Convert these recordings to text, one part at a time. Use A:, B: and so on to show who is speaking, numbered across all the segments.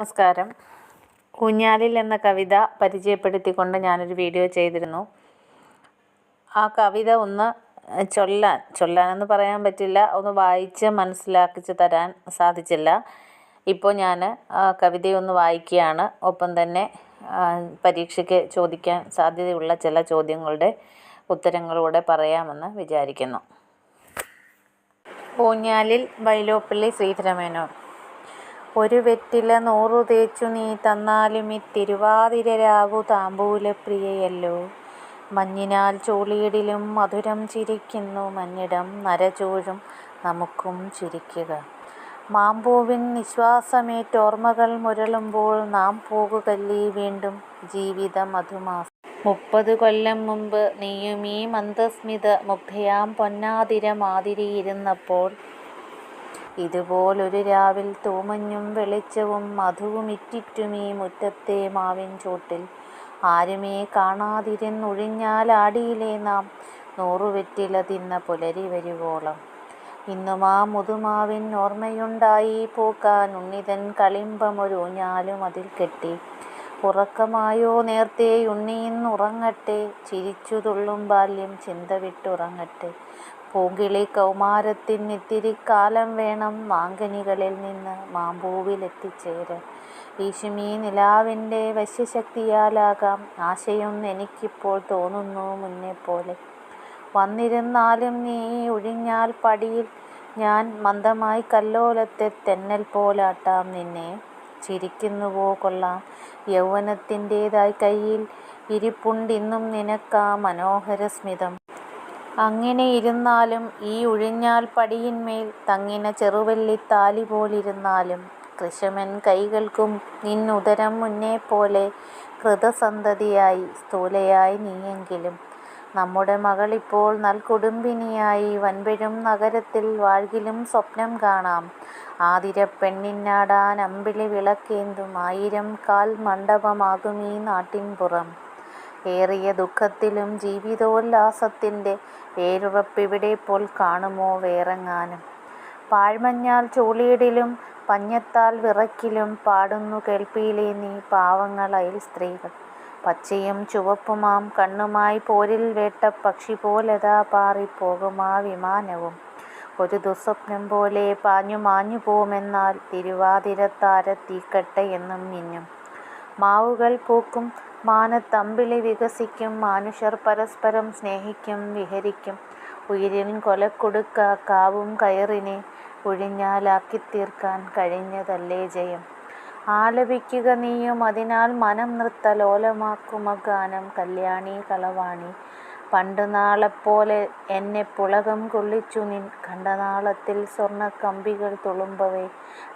A: നമസ്കാരം. കുഞ്ഞാലിൽ എന്ന കവിത പരിചയപ്പെടുത്തിക്കൊണ്ട് ഞാനൊരു വീഡിയോ ചെയ്തിരുന്നു. ആ കവിത ഒന്ന് ചൊല്ലാൻ ചൊല്ലാനെന്ന് പറയാൻ പറ്റില്ല. ഒന്ന് വായിച്ച് മനസ്സിലാക്കിച്ച് തരാൻ സാധിച്ചില്ല. ഇപ്പോൾ ഞാൻ കവിതയൊന്ന് വായിക്കുകയാണ്. ഒപ്പം തന്നെ പരീക്ഷയ്ക്ക് ചോദിക്കാൻ സാധ്യതയുള്ള ചില ചോദ്യങ്ങളുടെ ഉത്തരങ്ങളൂടെ പറയാമെന്ന് വിചാരിക്കുന്നു. ഊഞ്ഞാലിൽ വൈലോപ്പള്ളി ശ്രീധരമേനോൻ. ഒരു വെറ്റില നൂറു തേച്ചു നീ തന്നാലും ഈ തിരുവാതിരരാവു താമ്പൂലപ്രിയയല്ലോ. മഞ്ഞിനാൽ ചൂളിയിടിലും മധുരം ചിരിക്കുന്നു മഞ്ഞിടം നരചൂഴും നമുക്കും ചിരിക്കുക. മാമ്പൂവിൻ നിശ്വാസമേറ്റോർമ്മകൾ മുരളുമ്പോൾ നാം പോകുകല്ലേ വീണ്ടും ജീവിത മധുമാസം മുപ്പത് കൊല്ലം മുമ്പ് നീയുമീ മന്ദസ്മിത മുഗ്ധയാം പൊന്നാതിര മാതിരിയിരുന്നപ്പോൾ ഇതുപോലൊരു രാവിൽ തൂമഞ്ഞും വെളിച്ചവും മധുവുമിറ്റിറ്റുമീ മുറ്റത്തെ മാവിൻ ചോട്ടിൽ. ആരുമേ കാണാതിരുന്നൊഴിഞ്ഞാലാടിയിലേ നാം നൂറുവെറ്റില തിന്ന പുലരി വരുവോളം. ഇന്നുമാ മുതുമാവിൻ ഓർമ്മയുണ്ടായി പൂക്കാൻ ഉണ്ണിതൻ കളിമ്പമൊരുഞ്ഞാലും അതിൽ കെട്ടി. ഉറക്കമായോ നേർത്തേ ഉണ്ണിയിന്നുറങ്ങട്ടെ ചിരിച്ചു തുള്ളും ബാല്യം ചിന്ത വിട്ടുറങ്ങട്ടെ പൂങ്കിളി കൗമാരത്തിനിത്തിരി കാലം വേണം മാങ്കനികളിൽ നിന്ന് മാമ്പൂവിലെത്തിച്ചേരാൻ. ഈശുമീ നിലാവിന്റെ വശ്യശക്തിയാലാകാം. ആശയം എനിക്കിപ്പോൾ തോന്നുന്നു മുന്നേ മുന്നെപ്പോലെ വന്നിരുന്നാലും നീ ഒഴിഞ്ഞാൽ പടിയിൽ ഞാൻ മന്ദമായി കല്ലോലത്തെ തെന്നൽ പോലാട്ടാം നിന്നെ. ചിരിക്കുന്നുവോ കൊള്ളാം. യൗവനത്തിന്റേതായി കയ്യിൽ ഇരിപ്പുണ്ടിന്നും നിനക്കാ മനോഹര സ്മിതം അങ്ങനെ ഇരുന്നാലും ഈ ഉഴിഞ്ഞാൽ പടിയിന്മേൽ തങ്ങിന ചെറുവെള്ളിത്താലി പോലിരുന്നാലും കൃശമൻ കൈകൾക്കും നിന്നുദരം മുന്നേപ്പോലെ കൃതസന്തതിയായി സ്ഥൂലയായി നീയെങ്കിലും. നമ്മുടെ മകളിപ്പോൾ നൽകുടുംബിനിയായി വൻപെഴും നഗരത്തിൽ വാഴ്കിലും സ്വപ്നം കാണാം. ആതിരപ്പെണ്ണിനാടാൻ അമ്പിളി വിളക്കേന്തും ആയിരം കാൽ മണ്ഡപമാകും ഈ നാട്ടിൻപുറം. ഏറിയ ദുഃഖത്തിലും ജീവിതോല്ലാസത്തിന്റെ വേരുറപ്പിവിടെ പോൽ കാണുമോ വേറെങ്ങാനും? പാഴ്മഞ്ഞാൽ ചൂളിയിടിലും പഞ്ഞത്താൽ വിറക്കിലും പാടുന്നു കേൾപ്പിയിലേ നീ പാവങ്ങളയിൽ സ്ത്രീകൾ. പച്ചയും ചുവപ്പുമാം കണ്ണുമായി പോരിൽ വേട്ട പക്ഷി പോലെതാ പാറിപ്പോകുമാ വിമാനവും. ഒരു ദുസ്വപ്നം പോലെ പാഞ്ഞു മാഞ്ഞു പോകുമെന്നാൽ തിരുവാതിരത്താര തീക്കട്ടയെന്നും മിന്നും. മാവുകൾ പൂക്കും മാനത്തമ്പിളി വികസിക്കും മാനുഷർ പരസ്പരം സ്നേഹിക്കും വിഹരിക്കും. ഉയിരിൻ കൊലക്കൊടുക്ക കാവും കയറിനെ ഒഴിഞ്ഞാലാക്കിത്തീർക്കാൻ കഴിഞ്ഞതല്ലേ ജയം. ആലപിക്കുക നീയും അതിനാൽ മനം നൃത്ത ലോലമാക്കുമ ഗാനം കല്യാണി കളവാണി. പണ്ട് നാളെപ്പോലെ എന്നെ പുളകം കൊള്ളിച്ചു നിൻ. കണ്ടനാളത്തിൽ സ്വർണ കമ്പികൾ തുളുമ്പവേ.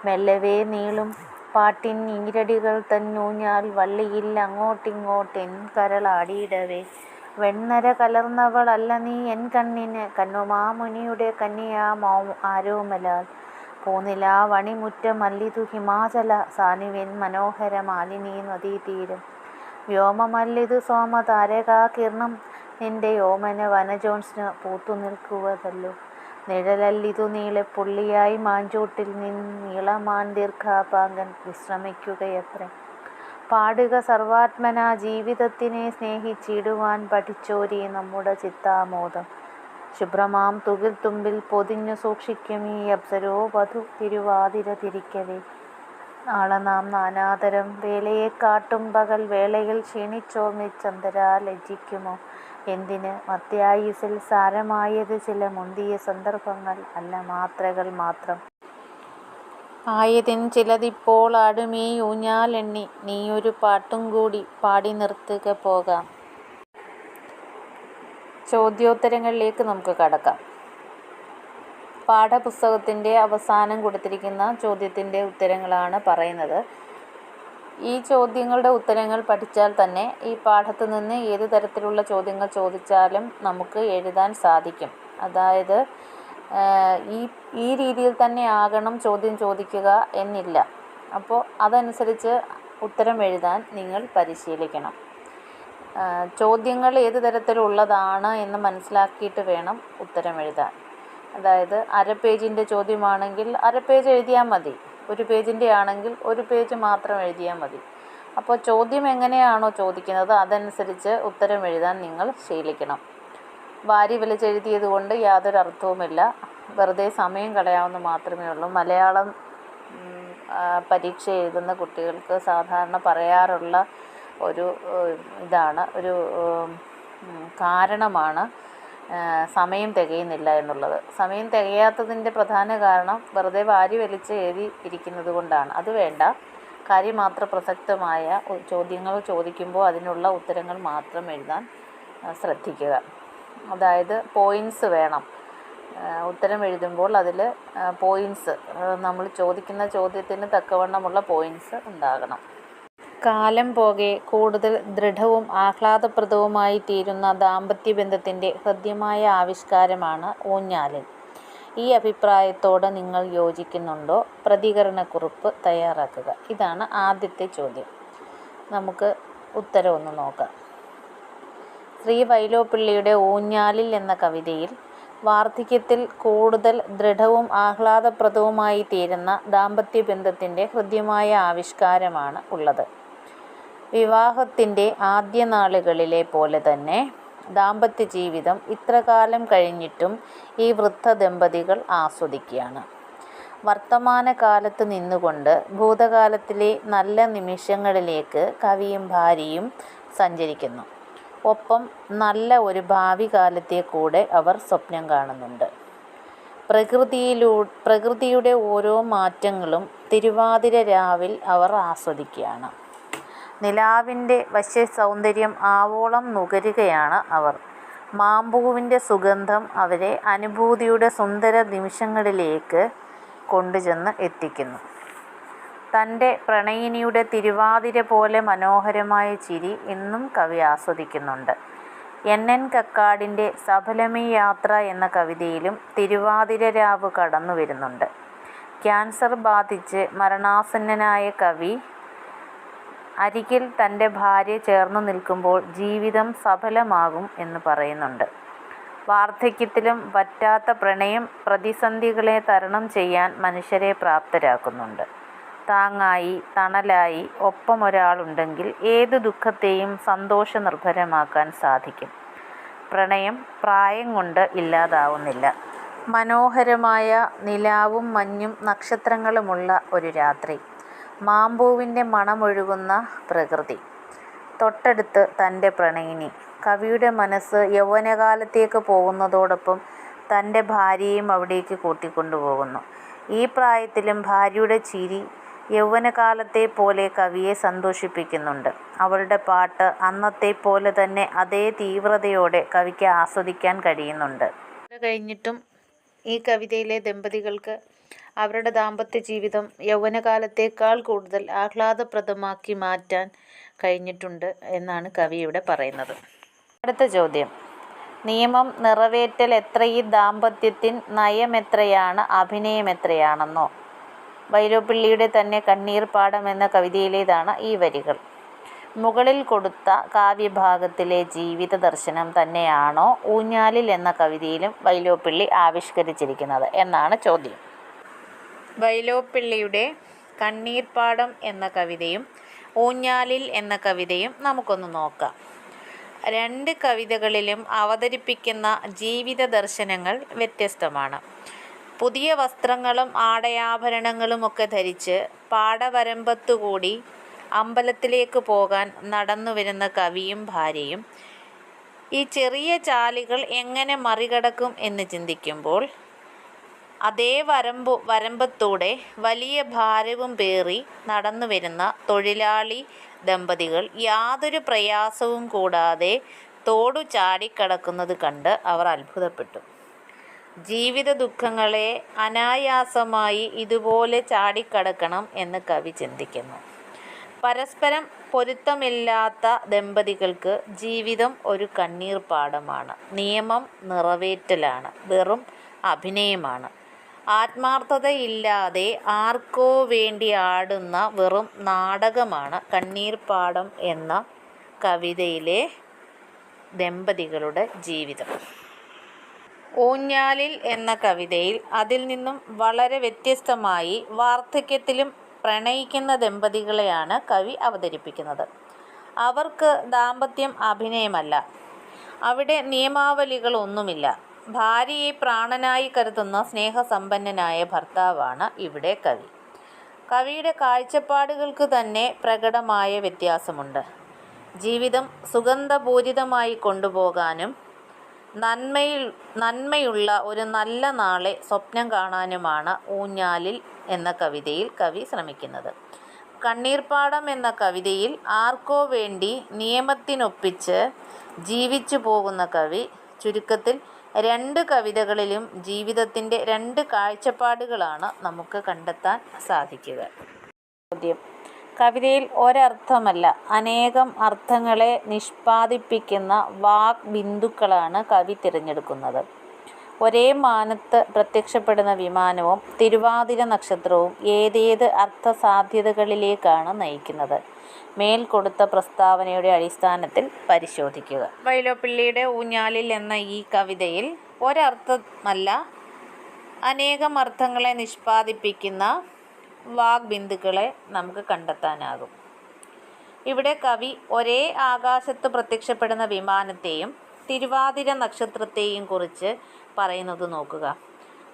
A: മെല്ലവേ നീളും പാട്ടിൻ ഈരടികൾ തന്നൂഞ്ഞാൽ വള്ളിയിൽ അങ്ങോട്ടിങ്ങോട്ടെൻ കരളാടിയിടവേ. വെണ്ണര കലർന്നവളല്ല നീ എൻ കണ്ണിന്. കന്നുമാമുനിയുടെ മോ ആരോമലാൽ. പൂനില വണിമുറ്റ മല്ലിതു ഹിമാചല. സാനുവിൻ മനോഹര മാലിനി നദീതീരം വ്യോമമല്ലിതു സോമ താരകാകിർണം നിന്റെ യോമന വനജോൺസിന് പൂത്തു നിൽക്കുവതല്ലോ നിഴലല്ലിതു നീളെ പുള്ളിയായി മാഞ്ചോട്ടിൽ നിന്ന് നീളമാൻ ദീർഘാപാങ്കൻ വിശ്രമിക്കുകയത്രേ. പാടുക സർവാത്മന ജീവിതത്തിനെ സ്നേഹിച്ചിടുവാൻ പഠിച്ചോരി നമ്മുടെ ചിത്താമോദം. ശുഭ്രമാം തുകിൽ തുമ്പിൽ പൊതിഞ്ഞു സൂക്ഷിക്കും ഈ അപ്സരോ വധു തിരുവാതിര തിരിക്കവേ നാളെ നാം നാനാതരം വേലയെ കാട്ടും പകൽ വേളയിൽ ക്ഷീണിച്ചോർമിച്ചന്തരാ ലജ്ജിക്കുമോ എന്തിന്? മത്തിയായുസിൽ സാരമായത് ചില മുന്തിയ സന്ദർഭങ്ങൾ അല്ല മാത്രകൾ മാത്രം. ആയതിൻ ചിലതിപ്പോൾ ആടുമീ ഊഞ്ഞാലെണ്ണി നീയൊരു പാട്ടും കൂടി പാടി നിർത്തുക പോകാം. ചോദ്യോത്തരങ്ങളിലേക്ക് നമുക്ക് കടക്കാം. പാഠപുസ്തകത്തിന്റെ അവസാനം കൊടുത്തിരിക്കുന്ന ചോദ്യത്തിന്റെ ഉത്തരങ്ങളാണ് പറയുന്നത്. ഈ ചോദ്യങ്ങളുടെ ഉത്തരങ്ങൾ പഠിച്ചാൽ തന്നെ ഈ പാഠത്തു നിന്ന് ഏത് തരത്തിലുള്ള ചോദ്യങ്ങൾ ചോദിച്ചാലും നമുക്ക് എഴുതാൻ സാധിക്കും. അതായത് ഈ ഈ രീതിയിൽ തന്നെ ആകണം ചോദ്യം ചോദിക്കുക എന്നില്ല. അപ്പോൾ അതനുസരിച്ച് ഉത്തരം എഴുതാൻ നിങ്ങൾ പരിശീലിക്കണം. ചോദ്യങ്ങൾ ഏത് തരത്തിലുള്ളതാണ് എന്ന് മനസ്സിലാക്കിയിട്ട് വേണം ഉത്തരം എഴുതാൻ. അതായത് അര പേജിന്റെ ചോദ്യമാണെങ്കിൽ അര പേജ് എഴുതിയാൽ മതി. ഒരു പേജിന്റെ ആണെങ്കിൽ ഒരു പേജ് മാത്രം എഴുതിയാൽ മതി. അപ്പോൾ ചോദ്യം എങ്ങനെയാണോ ചോദിക്കുന്നത് അതനുസരിച്ച് ഉത്തരം എഴുതാൻ നിങ്ങൾ ശീലിക്കണം. വാരി വലിച്ചെഴുതിയത് കൊണ്ട് യാതൊരു അർത്ഥവുമില്ല. വെറുതെ സമയം കളയാവുന്ന മാത്രമേ ഉള്ളൂ. മലയാളം പരീക്ഷ എഴുതുന്ന കുട്ടികൾക്ക് സാധാരണ പറയാറുള്ള ഒരു ഇതാണ്. ഒരു കാരണമാണ് സമയം തികയുന്നില്ല എന്നുള്ളത്. സമയം തികയാത്തതിന്റെ പ്രധാന കാരണം വെറുതെ വാരി വലിച്ച് എഴുതി ഇരിക്കുന്നത് കൊണ്ടാണ്. അത് വേണ്ട. കാര്യമാത്ര പ്രസക്തമായ ചോദ്യങ്ങൾ ചോദിക്കുമ്പോൾ അതിനുള്ള ഉത്തരങ്ങൾ മാത്രം എഴുതാൻ ശ്രദ്ധിക്കുക. അതായത് പോയിൻസ് വേണം. ഉത്തരം എഴുതുമ്പോൾ അതിൽ പോയിൻസ് നമ്മൾ ചോദിക്കുന്ന ചോദ്യത്തിന് തക്കവണ്ണമുള്ള പോയിൻസ് ഉണ്ടാകണം. കാലം പോകെ കൂടുതൽ ദൃഢവും ആഹ്ലാദപ്രദവുമായി തീരുന്ന ദാമ്പത്യ ബന്ധത്തിന്റെ ഹൃദ്യമായ ആവിഷ്കാരമാണ് ഊഞ്ഞാലിൽ. ഈ അഭിപ്രായത്തോടെ നിങ്ങൾ യോജിക്കുന്നുണ്ടോ? പ്രതികരണക്കുറിപ്പ് തയ്യാറാക്കുക. ഇതാണ് ആദ്യത്തെ ചോദ്യം. നമുക്ക് ഉത്തരമൊന്ന് നോക്കാം. ശ്രീ വൈലോപ്പിള്ളിയുടെ ഊഞ്ഞാലിൽ എന്ന കവിതയിൽ വാർദ്ധക്യത്തിൽ കൂടുതൽ ദൃഢവും ആഹ്ലാദപ്രദവുമായി തീരുന്ന ദാമ്പത്യ ബന്ധത്തിന്റെ ഹൃദ്യമായ ആവിഷ്കാരമാണ് ഉള്ളത്. വിവാഹത്തിന്റെ ആദ്യ നാളുകളിലെ പോലെ തന്നെ ദാമ്പത്യ ജീവിതം ഇത്രകാലം കഴിഞ്ഞിട്ടും ഈ വൃദ്ധ ദമ്പതികൾ ആസ്വദിക്കുകയാണ്. വർത്തമാനകാലത്ത് നിന്നുകൊണ്ട് ഭൂതകാലത്തിലെ നല്ല നിമിഷങ്ങളിലേക്ക് കവിയും ഭാര്യയും സഞ്ചരിക്കുന്നു. ഒപ്പം നല്ല ഒരു ഭാവി കാലത്തെ കൂടെ അവർ സ്വപ്നം കാണുന്നുണ്ട്. പ്രകൃതിയിലൂ പ്രകൃതിയുടെ ഓരോ മാറ്റങ്ങളും തിരുവാതിര രാവിൽ അവർ ആസ്വദിക്കുകയാണ്. നിലാവിന്റെ വശ്യ സൗന്ദര്യം ആവോളം നുകരുകയാണ് അവർ. മാമ്പൂവിന്റെ സുഗന്ധം അവരെ അനുഭൂതിയുടെ സുന്ദര നിമിഷങ്ങളിലേക്ക് കൊണ്ടുചെന്ന് എത്തിക്കുന്നു. തന്റെ പ്രണയിനിയുടെ തിരുവാതിര പോലെ മനോഹരമായ ചിരി ഇന്നും കവി ആസ്വദിക്കുന്നുണ്ട്. എൻ. എൻ. കക്കാടിന്റെ സഫലമീ യാത്ര എന്ന കവിതയിലും തിരുവാതിര രാവ് കടന്നു വരുന്നുണ്ട് ക്യാൻസർ ബാധിച്ച് മരണാസന്നനായ കവി അരികിൽ തന്റെ ഭാര്യ ചേർന്നു നിൽക്കുമ്പോൾ ജീവിതം സഫലമാകും എന്ന് പറയുന്നുണ്ട്. വാർദ്ധക്യത്തിലും പറ്റാത്ത പ്രണയം പ്രതിസന്ധികളെ തരണം ചെയ്യാൻ മനുഷ്യരെ പ്രാപ്തരാക്കുന്നുണ്ട്. താങ്ങായി തണലായി ഒപ്പം ഒരാളുണ്ടെങ്കിൽ ഏത് ദുഃഖത്തെയും സന്തോഷനിർഭരമാക്കാൻ സാധിക്കും. പ്രണയം പ്രായം കൊണ്ട് ഇല്ലാതാവുന്നില്ല. മനോഹരമായ നിലാവും മഞ്ഞും നക്ഷത്രങ്ങളുമുള്ള ഒരു രാത്രി. മാമ്പൂവിന്റെ മണമൊഴുകുന്ന പ്രകൃതി. തൊട്ടടുത്ത് തന്റെ പ്രണയിനി. കവിയുടെ മനസ്സ് യൗവനകാലത്തേക്ക് പോകുന്നതോടൊപ്പം തന്റെ ഭാര്യയെയും അവിടേക്ക് കൂട്ടിക്കൊണ്ടുപോകുന്നു. ഈ പ്രായത്തിലും ഭാര്യയുടെ ചിരി യൗവനകാലത്തെ പോലെ കവിയെ സന്തോഷിപ്പിക്കുന്നുണ്ട്. അവളുടെ പാട്ട് അന്നത്തെ പോലെ തന്നെ അതേ തീവ്രതയോടെ കവിക്ക് ആസ്വദിക്കാൻ കഴിയുന്നുണ്ട്. കഴിഞ്ഞിട്ടും ഈ കവിതയിലെ ദമ്പതികൾക്ക് അവരുടെ ദാമ്പത്യ ജീവിതം യൗവനകാലത്തേക്കാൾ കൂടുതൽ ആഹ്ലാദപ്രദമാക്കി മാറ്റാൻ കഴിഞ്ഞിട്ടുണ്ട് എന്നാണ് കവി ഇവിടെ പറയുന്നത്. അടുത്ത ചോദ്യം. നിയമം നിറവേറ്റൽ എത്ര ഈ ദാമ്പത്യത്തിൻ നയം എത്രയാണ് അഭിനയം എത്രയാണെന്നോ വൈലോപ്പിള്ളിയുടെ തന്നെ കണ്ണീർ പാടം എന്ന കവിതയിലേതാണ് ഈ വരികൾ. മുകളിൽ കൊടുത്ത കാവ്യഭാഗത്തിലെ ജീവിത ദർശനം തന്നെയാണോ ഊഞ്ഞാലിൽ എന്ന കവിതയിലും വൈലോപ്പിള്ളി ആവിഷ്കരിച്ചിരിക്കുന്നത്? എന്നാണ് ചോദ്യം. വൈലോപ്പിള്ളിയുടെ കണ്ണീർപ്പാടം എന്ന കവിതയും ഊഞ്ഞാലിൽ എന്ന കവിതയും നമുക്കൊന്ന് നോക്കാം. രണ്ട് കവിതകളിലും അവതരിപ്പിക്കുന്ന ജീവിത ദർശനങ്ങൾ വ്യത്യസ്തമാണ്. പുതിയ വസ്ത്രങ്ങളും ആടയാഭരണങ്ങളുമൊക്കെ ധരിച്ച് പാടവരമ്പത്തുകൂടി അമ്പലത്തിലേക്ക് പോകാൻ നടന്നു വരുന്ന കവിയും ഭാര്യയും ഈ ചെറിയ ചാലുകൾ എങ്ങനെ മറികടക്കും എന്ന് ചിന്തിക്കുമ്പോൾ അതേ വരമ്പു വരമ്പത്തൂടെ വലിയ ഭാരവും പേറി നടന്നു വരുന്ന തൊഴിലാളി ദമ്പതികൾ യാതൊരു പ്രയാസവും കൂടാതെ തോടു ചാടിക്കടക്കുന്നത് കണ്ട് അവർ അത്ഭുതപ്പെട്ടു. ജീവിത ദുഃഖങ്ങളെ അനായാസമായി ഇതുപോലെ ചാടിക്കടക്കണം എന്ന് കവി ചിന്തിക്കുന്നു. പരസ്പരം പൊരുത്തമില്ലാത്ത ദമ്പതികൾക്ക് ജീവിതം ഒരു കണ്ണീർ പാഠമാണ് നിയമം നിറവേറ്റലാണ്. വെറും അഭിനയമാണ്. ആത്മാർത്ഥതയില്ലാതെ ആർക്കോ വേണ്ടി ആടുന്ന വെറും നാടകമാണ് കണ്ണീർപ്പാടം എന്ന കവിതയിലെ ദമ്പതികളുടെ ജീവിതം ഊഞ്ഞാലിൽ എന്ന കവിതയിൽ അതിൽ നിന്നും വളരെ വ്യത്യസ്തമായി വാർദ്ധക്യത്തിലും പ്രണയിക്കുന്ന ദമ്പതികളെയാണ് കവി അവതരിപ്പിക്കുന്നത്. അവർക്ക് ദാമ്പത്യം അഭിനയമല്ല. അവിടെ നിയമാവലികളൊന്നുമില്ല. ഭാര്യയെ പ്രാണനായി കരുതുന്ന സ്നേഹസമ്പന്നനായ ഭർത്താവാണ് ഇവിടെ കവി. കവിയുടെ കാഴ്ചപ്പാടുകൾക്ക് തന്നെ പ്രകടമായ വ്യത്യാസമുണ്ട്. ജീവിതം സുഗന്ധപൂരിതമായി കൊണ്ടുപോകാനും നന്മയിൽ നന്മയുള്ള ഒരു നല്ല നാളെ സ്വപ്നം കാണാനുമാണ് ഊഞ്ഞാലിൽ എന്ന കവിതയിൽ കവി ശ്രമിക്കുന്നത്. കണ്ണീർപ്പാടം എന്ന കവിതയിൽ ആർക്കോ വേണ്ടി നിയമത്തിനൊപ്പിച്ച് ജീവിച്ചു പോകുന്ന കവി. ചുരുക്കത്തിൽ രണ്ട് കവിതകളിലും ജീവിതത്തിന്റെ രണ്ട് കാഴ്ചപ്പാടുകളാണ് നമുക്ക് കണ്ടെത്താൻ സാധിക്കുക. ചോദ്യം. കവിതയിൽ ഒരർത്ഥമല്ല അനേകം അർത്ഥങ്ങളെ നിഷ്പാദിപ്പിക്കുന്ന വാക് ബിന്ദുക്കളാണ് കവി തിരഞ്ഞെടുക്കുന്നത്. ഒരേ മാനത്ത് പ്രത്യക്ഷപ്പെടുന്ന വിമാനവും തിരുവാതിര നക്ഷത്രവും ഏതേത് അർത്ഥസാധ്യതകളിലേക്കാണ് നയിക്കുന്നത്? മേൽ കൊടുത്ത പ്രസ്താവനയുടെ അടിസ്ഥാനത്തിൽ പരിശോധിക്കുക. വൈലോപ്പിള്ളിയുടെ ഊഞ്ഞാലിൽ എന്ന ഈ കവിതയിൽ ഒരർത്ഥമല്ല അനേകം അർത്ഥങ്ങളെ നിഷ്പാദിപ്പിക്കുന്ന വാഗ്ബിന്ദുക്കളെ നമുക്ക് കണ്ടെത്താനാകും. ഇവിടെ കവി ഒരേ ആകാശത്ത് പ്രത്യക്ഷപ്പെടുന്ന വിമാനത്തെയും തിരുവാതിര നക്ഷത്രത്തെയും കുറിച്ച് പറയുന്നത് നോക്കുക.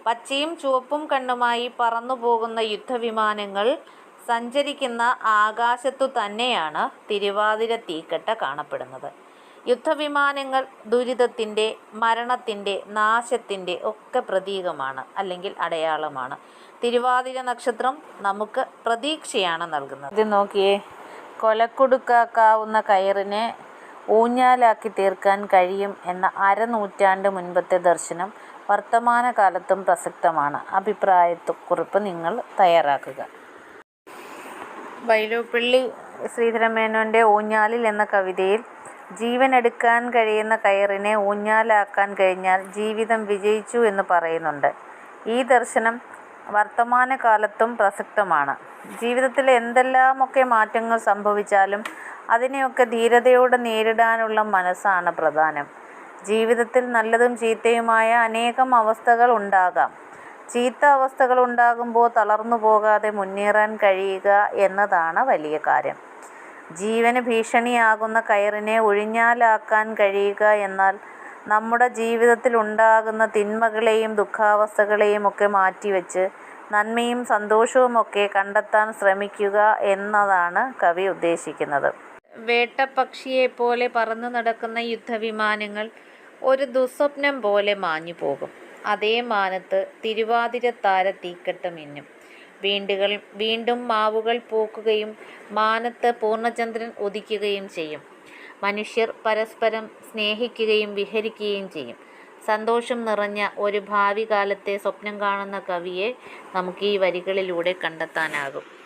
A: പച്ചയും ചുവപ്പും കണ്ണുമായി പറന്നു പോകുന്ന യുദ്ധവിമാനങ്ങൾ സഞ്ചരിക്കുന്ന ആകാശത്തു തന്നെയാണ് തിരുവാതിര തീക്കട്ട കാണപ്പെടുന്നത്. യുദ്ധവിമാനങ്ങൾ ദുരിതത്തിന്റെ മരണത്തിന്റെ നാശത്തിന്റെ ഒക്കെ പ്രതീകമാണ് അല്ലെങ്കിൽ അടയാളമാണ്. തിരുവാതിര നക്ഷത്രം നമുക്ക് പ്രതീക്ഷയാണ് നൽകുന്നത്. ഇത് നോക്കിയേ. കൊലക്കൊടുക്കാക്കാവുന്ന കയറിനെ ഊഞ്ഞാലാക്കി തീർക്കാൻ കഴിയും എന്ന അരനൂറ്റാണ്ട് മുൻപത്തെ ദർശനം വർത്തമാനകാലത്തും പ്രസക്തമാണ്. അഭിപ്രായക്കുറിപ്പ് നിങ്ങൾ തയ്യാറാക്കുക. വൈലോപ്പിള്ളി ശ്രീധരമേനോന്റെ ഊഞ്ഞാലിൽ എന്ന കവിതയിൽ ജീവൻ എടുക്കാൻ കഴിയുന്ന കയറിനെ ഊഞ്ഞാലാക്കാൻ കഴിഞ്ഞാൽ ജീവിതം വിജയിച്ചു എന്ന് പറയുന്നുണ്ട്. ഈ ദർശനം വർത്തമാനകാലത്തും പ്രസക്തമാണ്. ജീവിതത്തിൽ എന്തെല്ലാമൊക്കെ മാറ്റങ്ങൾ സംഭവിച്ചാലും അതിനെയൊക്കെ ധീരതയോടെ നേരിടാനുള്ള മനസ്സാണ് പ്രധാനം. ജീവിതത്തിൽ നല്ലതും ചീത്തയുമായ അനേകം അവസ്ഥകൾ ഉണ്ടാകാം. ചീത്ത അവസ്ഥകൾ ഉണ്ടാകുമ്പോൾ തളർന്നു പോകാതെ മുന്നേറാൻ കഴിയുക എന്നതാണ് വലിയ കാര്യം. ജീവന് ഭീഷണിയാകുന്ന കയറിനെ ഒഴിഞ്ഞാലാക്കാൻ കഴിയുക എന്നാൽ നമ്മുടെ ജീവിതത്തിൽ ഉണ്ടാകുന്ന തിന്മകളെയും ദുഃഖാവസ്ഥകളെയും ഒക്കെ മാറ്റിവെച്ച് നന്മയും സന്തോഷവുമൊക്കെ കണ്ടെത്താൻ ശ്രമിക്കുക എന്നതാണ് കവി ഉദ്ദേശിക്കുന്നത്. വേട്ടപ്പക്ഷിയെ പോലെ പറന്നു നടക്കുന്ന യുദ്ധവിമാനങ്ങൾ ഒരു ദുസ്വപ്നം പോലെ മാഞ്ഞുപോകും. അതേ മാനത്ത് തിരുവാതിരത്താര തീക്കെട്ട് മിന്നും. വീണ്ടുകൾ വീണ്ടും മാവുകൾ പൂക്കുകയും മാനത്ത് പൂർണചന്ദ്രൻ ഉദിക്കുകയും ചെയ്യും. മനുഷ്യർ പരസ്പരം സ്നേഹിക്കുകയും വിഹരിക്കുകയും ചെയ്യും. സന്തോഷം നിറഞ്ഞ ഒരു ഭാവി കാലത്തെ സ്വപ്നം കാണുന്ന കവിയെ നമുക്ക് ഈ വരികളിലൂടെ കണ്ടെത്താനാകും.